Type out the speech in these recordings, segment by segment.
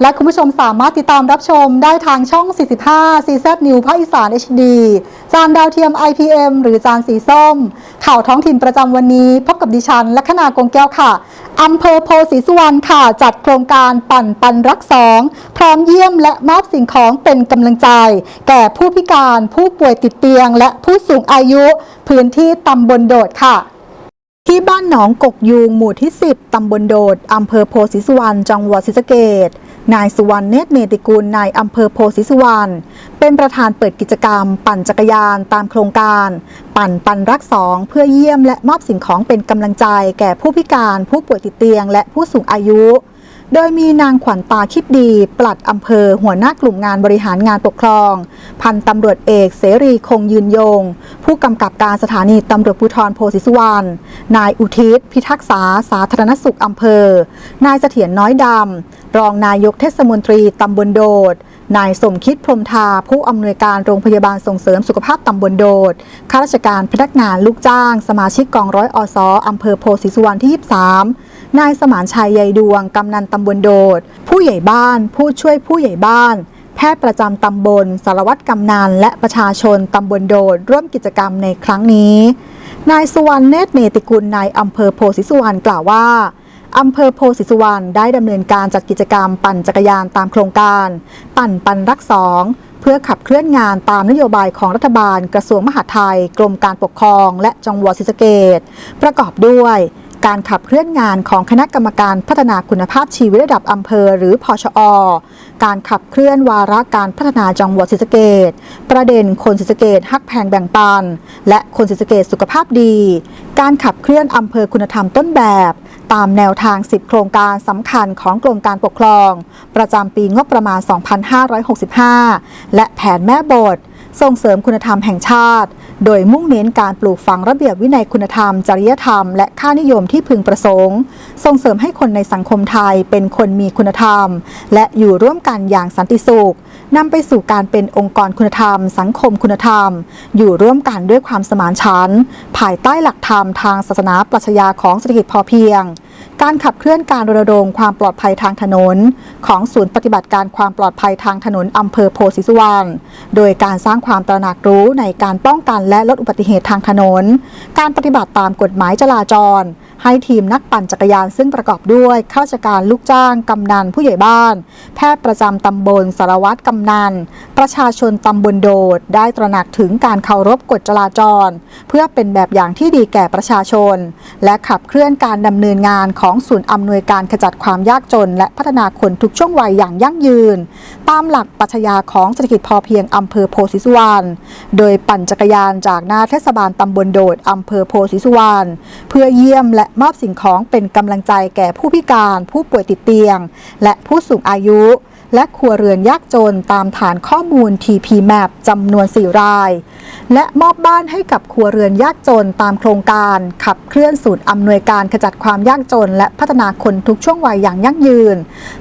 และคุณผู้ชมสามารถติดตามรับชมได้ทางช่อง 45 CZ New ภาคอีสาน HD จานดาวเทียม IPM หรือจานสีส้ม ข่าวท้องถิ่นประจำวันนี้ พบกับดิฉันและคณากงแก้วค่ะอำเภอโพธิ์ศรีสุวรรณค่ะ จัดโครงการปั่นปันรักสอง พร้อมเยี่ยมและมอบสิ่งของเป็นกำลังใจ แก่ผู้พิการผู้ป่วยติดเตียง และผู้สูงอายุ พื้นที่ตำบลโดดค่ะที่บ้านหนองกกยูงหมู่ที่ 10 ตำบลโดด อำเภอโพธิสุวรรณ จังหวัดศรีสะเกษ นายสุวรรณเนตรเนติกุลนายอำเภอโพธิสุวรรณเป็นประธานเปิดกิจกรรม ปั่นจักรยานตามโครงการ ปั่นปันรักสองเพื่อเยี่ยมและมอบสิ่งของเป็นกำลังใจ แก่ผู้พิการผู้ป่วยติดเตียง และผู้สูงอายุ โดยมีนางขวัญตาคิดดี ปลัดอำเภอ หัวหน้ากลุ่มงานบริหารงานปกครอง พันตำรวจเอกเสรีคงยืนยง ผู้กำกับการสถานีตำรวจภูธรโพธิสุวรรณ นายอุทิศ พิทักษา สาธารณสุขอำเภอ นายเสถียรน้อยดำ รองนายกเทศมนตรีตำบลโดด นายสมคิดพรมทา ผู้อำนวยการโรงพยาบาลส่งเสริมสุขภาพตำบลโดด ข้าราชการพนักงานลูกจ้าง สมาชิกกองร้อยอสอำเภอโพธิสุวรรณที่ 23 นายสมานชัยใยดวง กำนันตำบลโดด ผู้ใหญ่บ้าน ผู้ช่วยผู้ใหญ่บ้าน แพทย์ประจำตำบล สารวัตรกำนัน และประชาชนตำบลโดด ร่วมกิจกรรมในครั้งนี้ นายสุวรรณเนตรเนติกุลนายอำเภอโพธิสุวรรณกล่าวว่าอำเภอโพธิสุวรรณได้ดำเนินการจัดกิจกรรมปั่นจักรยานตามโครงการ ปั่นปันรักสองเพื่อขับเคลื่อนงานตามนโยบายของรัฐบาล กระทรวงมหาดไทย กรมการปกครอง และจังหวัดศรีสะเกษประกอบด้วย การขับเคลื่อนงานของคณะกรรมการพัฒนาคุณภาพชีวิตระดับอำเภอ หรือพชอ การขับเคลื่อนวาระการพัฒนาจังหวัดศรีสะเกษประเด็นคนศรีสะเกษฮักแพงแบ่งปัน และคนศรีสะเกษสุขภาพดี การขับเคลื่อนอำเภอคุณธรรมต้นแบบ ตามแนวทาง 10 โครงการสำคัญของกรมการปกครอง ประจำปีงบประมาณ 2565 และแผนแม่บทส่งเสริมคุณธรรมแห่งชาติ โดยมุ่งเน้นการปลูกฝังระเบียบวินัยคุณธรรม จริยธรรม และค่านิยมที่พึงประสงค์ ส่งเสริมให้คนในสังคมไทยเป็นคนมีคุณธรรม และอยู่ร่วมกันอย่างสันติสุขนำไปสู่การเป็นองค์กรคุณธรรม สังคมคุณธรรม อยู่ร่วมกันด้วยความสมานฉันท์ภายใต้หลักธรรมทางศาสนาปรัชญาของเศรษฐกิจพอเพียง การขับเคลื่อนการรณรงค์ความปลอดภัยทางถนน ของศูนย์ปฏิบัติการความปลอดภัยทางถนนอำเภอโพธิสุวรรณ โดยการสร้างความตระหนักรู้ในการป้องกันและลดอุบัติเหตุทางถนน การปฏิบัติตามกฎหมายจราจร ให้ทีมนักปั่นจักรยานซึ่งประกอบด้วยข้าราชการลูกจ้าง กำนันผู้ใหญ่บ้าน แพทย์ประจำตำบลสารวัตรกำนัน ประชาชนตำบลโดด ได้ตระหนักถึงการเคารพกฎจราจร เพื่อเป็นแบบอย่างที่ดีแก่ประชาชน และขับเคลื่อนการดำเนินงานของศูนย์อำนวยการขจัดความยากจน และพัฒนาคนทุกช่วงวัยอย่างยั่งยืน ตามหลักปรัชญาของเศรษฐกิจพอเพียงอำเภอโพธิสุวรรณโดยปั่นจักรยานจากหน้าเทศบาลตำบลโดดอำเภอโพธิสุวรรณเพื่อเยี่ยมและมอบสิ่งของเป็นกำลังใจแก่ผู้พิการ ผู้ป่วยติดเตียง และผู้สูงอายุ และครัวเรือนยากจนตามฐานข้อมูล TP Map จำนวน 4 ราย และมอบบ้านให้กับครัวเรือนยากจนตามโครงการ ขับเคลื่อนศูนย์อำนวยการขจัดความยากจน และพัฒนาคนทุกช่วงวัยอย่างยั่งยืน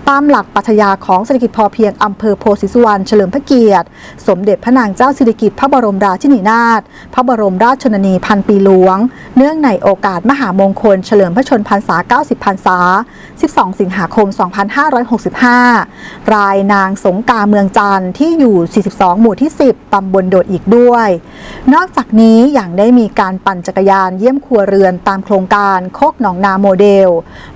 ตามหลักปรัชญาของเศรษฐกิจพอเพียงอำเภอโพธิสุวรรณเฉลิมพระเกียรติ สมเด็จพระนางเจ้าสิริกิติ์พระบรมราชินีนาถพระบรมราชชนนีพันปีหลวง เนื่องในโอกาสมหามงคลเฉลิมพระชนพรรษา 90 พรรษา 12 สิงหาคม 2565 รายนางสงกาเมืองจันทร์ที่อยู่ 42 หมู่ที่ 10 ตำบลโดดอีกด้วย นอกจากนี้อย่างได้มีการปั่นจักรยานเยี่ยมครัวเรือนตามโครงการโคกหนองนาโมเดล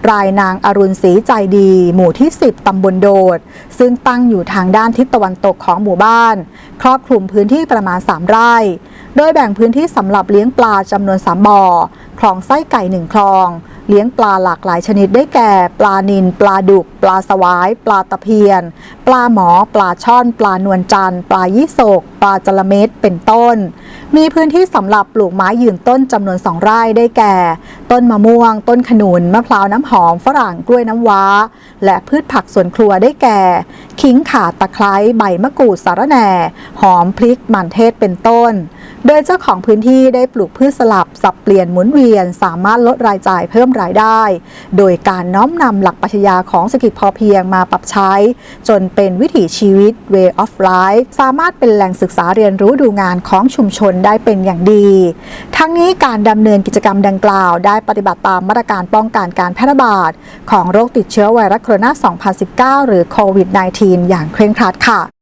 รายนางอรุณศรีใจดี หมู่ที่ 10 ตำบลโดด ซึ่งตั้งอยู่ทางด้านทิศตะวันตกของหมู่บ้าน ครอบคลุมพื้นที่ประมาณ 3 ไร่ โดยแบ่งพื้นที่สำหรับเลี้ยงปลาจำนวน 3 บ่อ คลองไส้ไก่1คลอง เลี้ยงปลาหลากหลายชนิดได้แก่ ปลานิลปลาดุก ปลาสวาย ปลาตะเพียน ปลาหมอ ปลาช่อน ปลานวลจันทร์ปลายี่สกปลาจระเม็ดเป็นต้น มีพื้นที่สำหรับปลูกไม้ยืนต้นจำนวน2ไร่ได้แก่ ต้นมะม่วง ต้นขนุนมะพร้าวน้ำหอมฝรั่งกล้วยน้ำว้า และพืชผักสวนครัวได้แก่ ขิงข่าตะไคร้ใบมะกรูดสาระแหน่ หอมพริกมันเทศเป็นต้น โดยเจ้าของพื้นที่ได้ปลูกพืชสลับสับเปลี่ยนหมุนเวียนสามารถลดรายจ่ายเพิ่มรายได้ โดยการน้อมนำหลักปรัชญาของเศรษฐกิจพอเพียงมาปรับใช้ จนเป็นวิถีชีวิต way of life สามารถเป็นแหล่งศึกษาเรียนรู้ดูงานของชุมชนได้เป็นอย่างดี ทั้งนี้การดำเนินกิจกรรมดังกล่าว ได้ปฏิบัติตามมาตรการป้องกันการแพร่ระบาดของโรคติดเชื้อไวรัสโคโรนา 2019 หรือโควิด -19 อย่างเคร่งครัดค่ะ